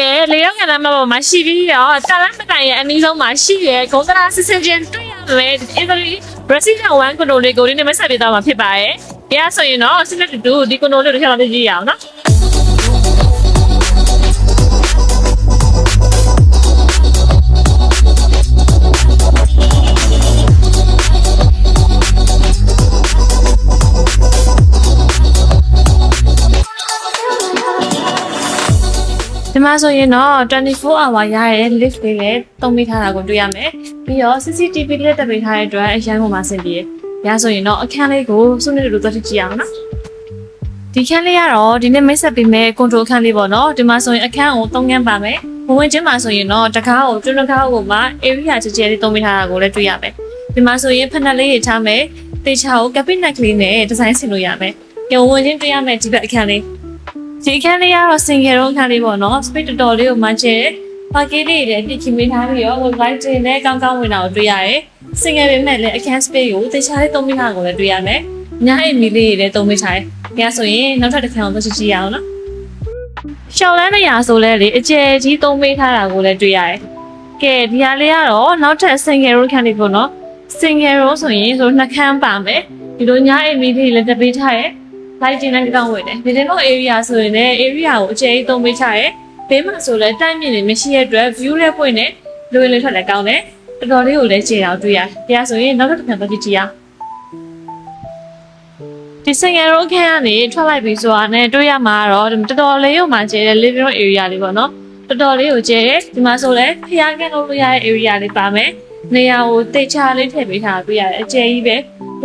ရဲ့လေရောက်ကလမ်းမပေါ်မှာရှိပြီးတော့တာလန်မတိုင်ရဲ့အနည်းဆုံးမှာရှိရဲ့ဂုံတရာစစ်စစ်ချင်းတွေ့ရမယ်အင်္ဂလိပ်ဘရက်ဆီး1ကွန်တိုလေးကိုဒီနေ့မဆက်ပြသွားမှာဖြစ်ပါရဲ့ဒီကဆိုရင်တော့စစ်စစ်တူဒီကွန်တိုလေးတို့ချက်တော့ကြည့်ရအောင်နော် ဒီမှာဆိုရင်တော့24 hour ရတဲ့ lift လေးလည်းတုံးပေးထားတာကိုတွေ့ရမယ်။ပြီးတော့ CCTV လေးတက်ပေးထားတဲ့အတွက်အရန်ကိုမှဆင်ပြေ။ရဆိုရင်တော့အခန်းလေးကိုစုနေလို့သွားကြည့်အောင်နော်။ဒီခန်းလေးကတော့ဒီနေ့မိတ်ဆက်ပေးမယ် control ခန်းလေးပေါ့နော်။ဒီမှာဆိုရင်အခန်းကို၃ခန်းပါမယ်။ဘဝင်ချင်းမှာဆိုရင်တော့တကားကိုကျွန်းတကားကိုမှ area ချဲချဲလေးတုံးပေးထားတာကိုလည်းတွေ့ရမယ်။ဒီမှာဆိုရင်ဖက်နှက်လေးတွေထားမယ်။တေချာကို cabinet ကလေးနဲ့ဒီဇိုင်းဆင်လို့ရမယ်။ကြုံဝင်ချင်းတွေ့ရမယ်ဒီဘက်အခန်းလေး။ ဒီခန်းလေးကတော့ single room ခန်းလေးပေါ့နော် space တော်တော်လေးကိုမှကျဲပါကီလေးတွေပြည့်ချင်မိထားပြီးတော့ wifi တင်နဲ့ကောင်းကောင်းဝင်တာကိုတွေ့ရတယ် single ပဲမဲ့လည်းအခန်း space ကိုတခြားလေးသုံးမိတာကိုလည်းတွေ့ရမယ်ညအိမ်မီလေးတွေလည်းသုံးမိထားတယ်ဒါဆိုရင်နောက်ထပ်တစ်ခန်းကိုသွားကြည့်ကြည့်ရအောင်နော်ရှောင်းလန်းနေရာဆိုလဲလေအကျယ်ကြီးသုံးမိထားတာကိုလည်းတွေ့ရတယ်ကဲဒီဟာလေးကတော့နောက်ထပ် single room ခန်းလေးပေါ့နော် single room ဆိုရင်ဆိုနှစ်ခန်းပါမယ်ဒီလိုညအိမ်မီလေးလည်းတပေးထားရဲ့ light တင်တဲ့ကောင်းဝင်တယ်ဒီတင်တော့ area ဆိုရင်လည်း area ကိုအကျယ်ကြီးသုံးပေးချရဲဘေးမှာဆိုလည်းတိုက်မြင့်နေမရှိတဲ့အတွက် view လည်းပွင့်နေလူဝင်လည်းထွက်လည်းကောင်းတယ်တော်တော်လေးကိုလည်းကျေအောင်တွေ့ရတယ်ဒါဆိုရင်နောက်တစ်ခါတော့ကြည့်ကြည့်အောင်ဒီစင်ငယ်ရောခန်းကနေထွက်လိုက်ပြီဆိုတာနဲ့တွေ့ရမှာတော့တော်တော်လေးကိုမှကျဲတဲ့ living room area လေးပေါ့နော်တော်တော်လေးကိုကျဲတယ်ဒီမှာဆိုလည်းဖျားကန်းလို့ရတဲ့ area လေးပါမယ်နေရာကိုတိတ်ချလေးထည့်ပေးထားပြရတယ်အကျယ်ကြီးပဲ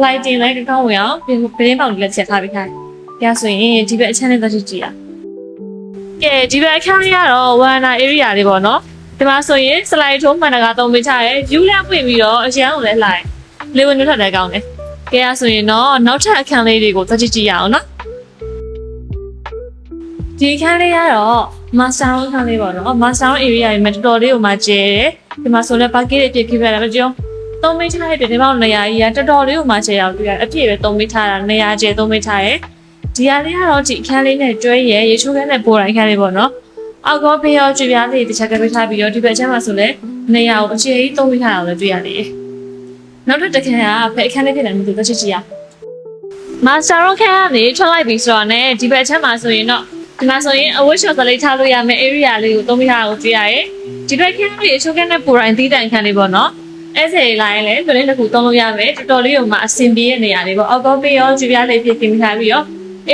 lighting လည်းကောင်းဝင်အောင်ပြင်ပင်းပေါင်လေးလည်းချက်ထားပေးထားတယ် ဒါဆိုရင်ဒီဘက်အချမ်းလေးသွားကြည့်ကြည့်ရအောင်ကဲဒီဘက်အခန်းလေးကတော့ဝန္နာ area လေးပေါ့နော်ဒီမှာဆိုရင် slide ထုံးမှန်တကာသုံးပေးချရဲ view လည်းပွင့်ပြီးတော့အရန်ကိုလည်းလှိုင်လေးဝင်ထွက်တယ်ကောင်းတယ်ကဲဒါဆိုရင်တော့နောက်ထပ်အခန်းလေးတွေကိုသွားကြည့်ကြည့်ရအောင်နော်ဒီအခန်းလေးကတော့ master room အခန်းလေးပေါ့နော် master room area ရဲ့တော်တော်လေးကိုမှကျဲတယ်ဒီမှာဆိုလည်း bucket တွေပြည့်ပြည့်ပြတယ်မကြောသုံးမိထားတဲ့ဒီမောင်နေရာကြီးကတော်တော်လေးကိုမှကျဲအောင်တွေ့ရတယ်အပြည့်ပဲသုံးမိထားတာနေရာကျဲသုံးမိထားရဲ ဒီဟာလေးကတော့ဒီအခန်းလေးနဲ့တွဲရဲရေချိုးခန်းနဲ့ပိုးတိုင်းခန်းလေးပေါ့နော်အောက်ကောဖေးရောကြွပြားလေးတစ်ချက်ကပေးထားပြီးတော့ဒီဘက်ချမ်းမှာဆိုလဲနေရာကိုအခြေကြီးသုံးပေးထားတာကိုလည်းတွေ့ရလေနောက်တစ်တစ်ခန်းကဖဲအခန်းလေးဖြစ်တယ်မသိတော့ချစ်ချစ်ရမာစတာရောခန်းကနေထွက်လိုက်ပြီဆိုတော့ ਨੇ ဒီဘက်ချမ်းမှာဆိုရင်တော့ဒီမှာဆိုရင်အဝတ်ရှော့စလေးထားလို့ရမယ့် area လေးကိုသုံးပေးထားတာကိုတွေ့ရရဲ့ဒီဘက်ခန်းလေးအချိုးခန်းနဲ့ပိုးတိုင်းတီးတန်ခန်းလေးပေါ့နော်အဲ့ဒီလိုင်းလည်းဘယ်လေးတစ်ခုသုံးလို့ရမယ်တော်တော်လေးကိုမှအဆင်ပြေတဲ့နေရာလေးပေါ့အောက်ကောဖေးရောကြွပြားလေးဖြစ်ပြင်ထားပြီးတော့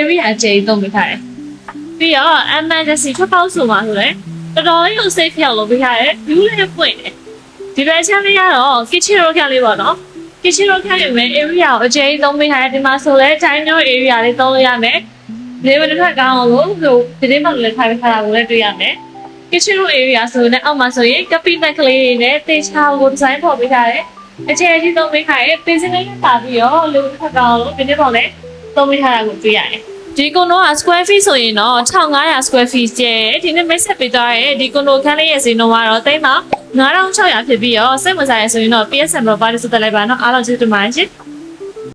area အကျဉ်းသုံးပေးထားတယ်။ပြီးတော့ emergency ထွက်ပေါက်ဆိုမှဆိုလည်းတော်တော်လေးကို safe ရောက်လို့ပေးထားတယ်။ view လည်းပွင့်တယ်။ဒီဘက်ချမ်းလေးကတော့ kitchen room ခန်းလေးပေါ့နော်။ kitchen room ခန်းရဲ့ area ကိုအကျဉ်းသုံးပေးထားတယ်ဒီမှာဆိုလည်း dining area လေးသုံးလို့ရမယ်။နေဝင်တစ်ခါကောင်းလို့ဟိုဒီနေ့မှလည်းထားပေးထားတာကိုလည်းတွေ့ရမယ်။ kitchen room area ဆိုရင်အောက်မှာဆိုရင် cabinet ကလေးတွေနဲ့တေချာကို design ဖော်ပေးထားတယ်။အကျယ်ကြီးသုံးပေးထားတယ်။ business လေးပါပြီးတော့လူတစ်ခါကောင်းလို့ဒီနေ့မှလည်း သုံးပေးထားတာကိုတွေ့ရတယ်။ဒီကွန်ဒိုက square feet ဆိုရင်တော့1500 square feet ကျဲဒီနေ့မိတ်ဆက်ပေးသွားရဲဒီကွန်ဒိုခန်းလေးရဲ့ဈေးနှုန်းကတော့တိတ်မှာ9600ဖြစ်ပြီးတော့စိတ်ဝင်စားရဆိုရင်တော့ PSM တော့ပါလို့ဆက်တက်လိုက်ပါနော်အားလုံးကျေးဇူးတင်ပါတယ်ရှင်